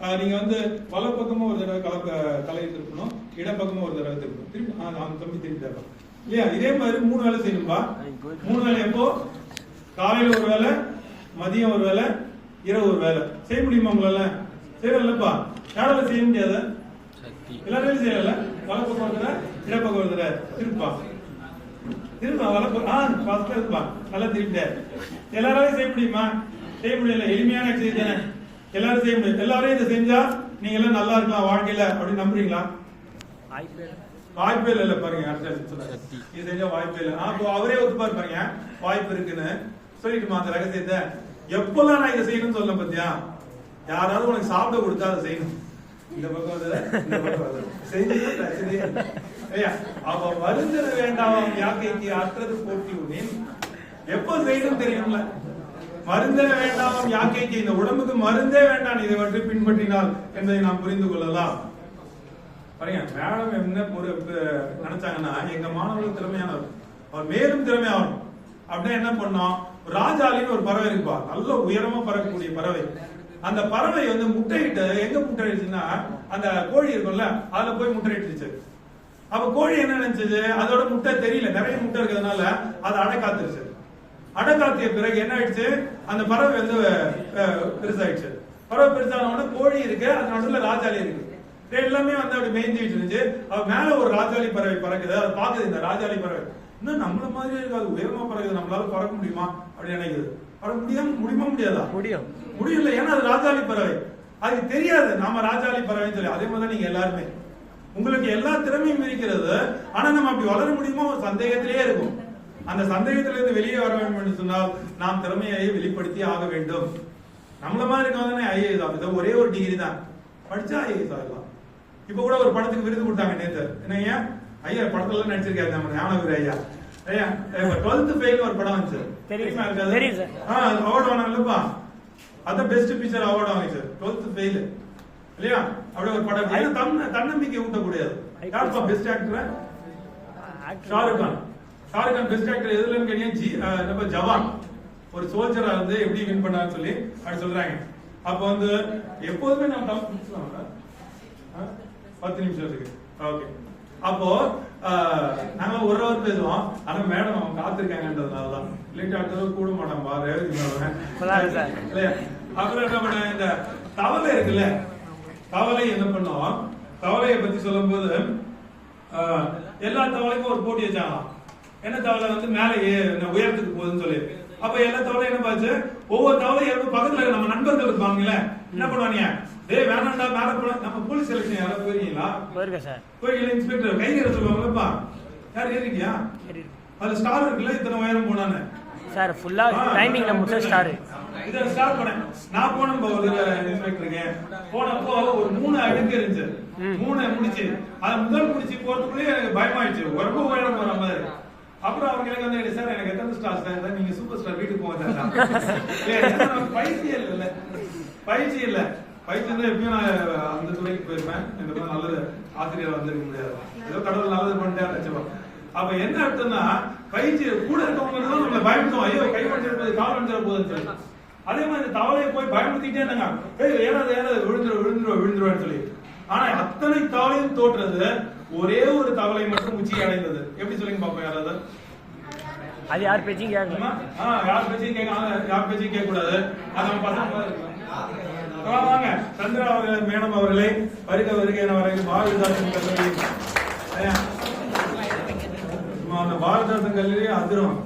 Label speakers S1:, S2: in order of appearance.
S1: ஆஹ், நீங்க வந்து வலப்பக்கமும் ஒரு தடவை கலப்ப தலையை திருப்பணும் இடப்பக்கமும் ஒரு தடவை திருப்பணும். திருப்பி அந்த தம்பி திருப்பி தரலாம் இல்லையா? இதே மாதிரி மூணு வேலை செய்யணும்பா. மூணு வேலை எப்போ? காலையில ஒரு வேலை மதியம் ஒரு வேலை இரவு ஒரு வேலை. செய்ய முடியுமா உங்களால? செய்யறல்லப்பா யாரால செய்ய முடியாத? எல்லாரும் செய்யல வலப்பக்கம் ஒரு தடவை இடப்பக்கம் ஒரு தடவை. திருப்பா. திரும்ப வலப்பக்கம் ஆ ஃபர்ஸ்ட்ல இருப்பா. நல்லா திருப்பிட்டாரு எல்லாராலையும் செய்ய முடியுமா? செய்ய முடியல. எளிமையான எக்ஸசைஸ் தானே? எல்லாரும் செய்ய முடியும் எல்லாரும் இதை செஞ்சா நீங்க எல்லாம் நல்லா இருக்கலாம் வாழ்க்கையில அப்படின்னு நம்புறீங்களா? வாய்ப்பே இல்ல. பாருங்க. இது செஞ்சா வாய்ப்பே இல்ல. ஆ, அப்போ அவரே ஒத்துப்பாரு பாருங்க. வாய்ப்பு இருக்குன்னு சொல்லிட்டுமா அந்த ரகசியத்தை? எப்பெல்லாம் நான் இதை செய்யணும்னு சொல்ல பத்தியா? யாராவது உனக்கு சாப்பிட கொடுத்தா அதை செய்யணும். இந்த பக்கம் வேண்டாம். யாக்கைக்கு அற்றது போட்டி எப்போ செய்யணும் தெரியும்ல. மருந்தே வேண்டாம் யாக்கைக்கு இந்த உடம்புக்கு மருந்தே வேண்டாம் இதை பற்றி பின்பற்றினால் என்பதை நாம் புரிந்து கொள்ளலாம். பாருங்க மேடம் என்ன ஒரு நினைச்சாங்கன்னா எங்க மாணவர்கள் திறமையானவர். அவர் மேலும் திறமையாகணும் அப்படின்னா என்ன பண்ணோம்? ராஜாலின்னு ஒரு பறவை இருக்குப்பா. நல்ல உயரமா பறக்கக்கூடிய பறவை. அந்த பறவை வந்து முட்டையிட்டு எங்க முட்டையிடுச்சுன்னா அந்த கோழி இருக்கும்ல அதுல போய் முட்டையிட்டுச்சு. அப்ப கோழி என்ன நினைச்சது? அதோட முட்டை தெரியல. நிறைய முட்டை இருக்கிறதுனால அதை அடை காத்துருச்சு. அடை காத்திய பிறகு என்ன ஆயிடுச்சு? அந்த பறவை வந்து பெருசாயிடுச்சு. பறவை பெருசான உடனே கோழி இருக்கு அது நடுவுல ராஜாளி இருக்கு. எல்லாமே வந்து அப்படி மேய்ஞ்சிட்டு இருந்துச்சு அவ மேல ஒரு ராஜாளி பறவை பறக்குது. அதை பாக்குது இந்த ராஜாளி பறவை. இன்னும் நம்மள மாதிரி இருக்கு அது உயரமா பறக்குது. நம்மளால பறக்க முடியுமா? அப்படின்னு நினைக்குது. பறக்க முடியாம முடியுமா முடியாதா?
S2: முடியும்.
S1: முடியல. ஏன்னா அது ராஜாளி பறவை. அதுக்கு தெரியாது. நாம ராஜாளி பறவைன்னு சொல்லி. அதே மாதிரி நீங்க எல்லாருமே. உங்களுக்கு எல்லா திறமையும் இருக்கிறது. ஆனா நம்ம அப்படி வளர முடியுமோ? ஒரு சந்தேகத்திலேயே இருக்கும் அந்த சந்தேகத்திலிருந்து வெளியே வர வேண்டும் என்று சொன்னால் நாம் திறமையை வெளிப்படுத்தி ஆக வேண்டும். நம்மள மாதிரி இருக்கவங்க தானே ஐஏஎஸ் ஆஃபீஸர் ஒரே ஒரு டிகிரி தான். படிச்சா ஐஏஎஸ் ஆகலாம் இப்ப கூட ஒரு படத்துக்கு விருது கொடுத்தாங்க நேத்து. என்னய்யா ஐயா? படத்துல எல்லாம் நடிச்சிருக்காரு நம்ம ஞானகுரு ஐயா. ஐயா டுவெல்த் ஃபெயில் ஒரு படம் வந்துச்சு.
S2: தெரியும்.
S1: இருக்காது? அவார்டு வாங்கினல்லப்பா அதான் பெஸ்ட் பிக்சர் அவார்டு வாங்கி சார் டுவெல்த் ஃபெயில் இல்லையா? அப்படியே ஒரு படம். தன்னம்பிக்கை ஊட்டக்கூடியது. யாருப்பா best actor Shahrukh Khan. Shahrukh Khan best actor எதுலன்னு கேட்டீங்க நம்ம ஜவான். ஒரு சோல்ஜரா இருந்து எப்படி வின் பண்ணான்னு சொல்லி அப்படி சொல்றாங்க. அப்ப வந்து எப்போதுமே நம்ம? பத்து நிமிஷம் இருக்கு. ஓகே அப்போ நாங்க ஒரு ஹவர் பேசுவோம். ஆனா மேடம் அவங்க காத்திருக்காங்கன்றதுனால தான். லேட் ஆக்டர் கூட மாட்டான் பாரு அப்புறம் என்ன பண்ண இந்த தவளை இருக்குல்ல? தவளை என்ன பண்ணோம்? தவளையை பத்தி சொல்லும்போது ஆஹ், எல்லா தவளைக்கும் ஒரு போட்டி வச்சாங்களாம். என்ன தவளை வந்து மேல உயரத்துக்கு போகுதுன்னு சொல்லி. அப்ப எல்லா தவளையும் என்ன பாச்சு ஒவ்வொரு தவளையும் இறந்து பக்கத்துல நம்ம நண்பர்கள் இருப்பாங்கல்ல என்ன பண்ணுவாங்க டேய் வேணாம்டா மேல போல நம்ம போலீஸ் செலக்ஷன் யாராவது போயிருக்கீங்களா?
S2: போயிருக்கேன் சார்.
S1: போயிருக்கீங்களா? இன்ஸ்பெக்டர் கை கட்ட சொல்லுவாங்கல்லப்பா யார் ஏறிக்கியா. அது ஸ்டார் இருக்குல்ல இத்தனை உயரம் போனான்னு.
S2: சார் ஃபுல்லா டைமிங்ல முடிச்ச ஸ்டாரு
S1: இத ஸ்டார்ட் பண்ணேன். நான் போனேன் பா ஒரு இன்ஸ்பெக்டருக்கு போனப்போ ஒரு மூணு அடுக்கு இருந்துச்சு. மூணு முடிச்சு. அது முதல் முடிச்சு போறதுக்குள்ளே எனக்கு பயமாயிடுச்சு. ரொம்ப உயரம் போற மாதிரி. அப்புறம் அவங்க எனக்கு வந்து சார் எனக்கு எத்தனை ஸ்டார் சார்? நீங்க சூப்பர் ஸ்டார் வீட்டுக்கு போவாங்க பயிற்சி இல்ல பயிற்சி இல்ல. பயிற்சி இருந்தா எப்பயும் நான் அந்த துறைக்கு போயிருப்பேன். இந்த மாதிரி நல்லது ஆசிரியர் வந்திருக்க முடியாது. ஏதோ கடவுள் நல்லது பண்ணிட்டே நினைச்சோம் அப்ப என்ன அர்த்தம்னா பயிற்சி கூட இருக்கவங்க தான் நம்மள பயப்படுத்தும் ஐயோ கை வச்சிட போகுது கால் வச்சிட போகுதுன்னு சொல்லி. அதே மாதிரி இந்த தவளையை போய் பயமுறுத்திட்டே இருந்தாங்க. ஏன்னா ஏறாது விழுந்துரும் விழுந்துரும் விழுந்துருவான்னு சொல்லி. ஆனா அத்தனை தவளையும் தோற்றது ஒரே ஒரு தவளை மட்டும் உச்சியை அடைந்தது. எப்படி சொல்லுங்க பாப்போம் யாராவது?
S2: அது யார் பேச்சும் கேட்கல.
S1: ஆமா? ஆ, யார் பேச்சையும் கேட்க யார் பேச்சையும் கேட்க கூடாது அது நம்ம பசங்க வாங்க. சந்திரா அவர்கள் மேடம் அவர்களே வருக வருக என வரைக்கும் பாரதிதாசன் கல்லூரி. அந்த பாரதிதாசன் கல்லூரி அதிரும்.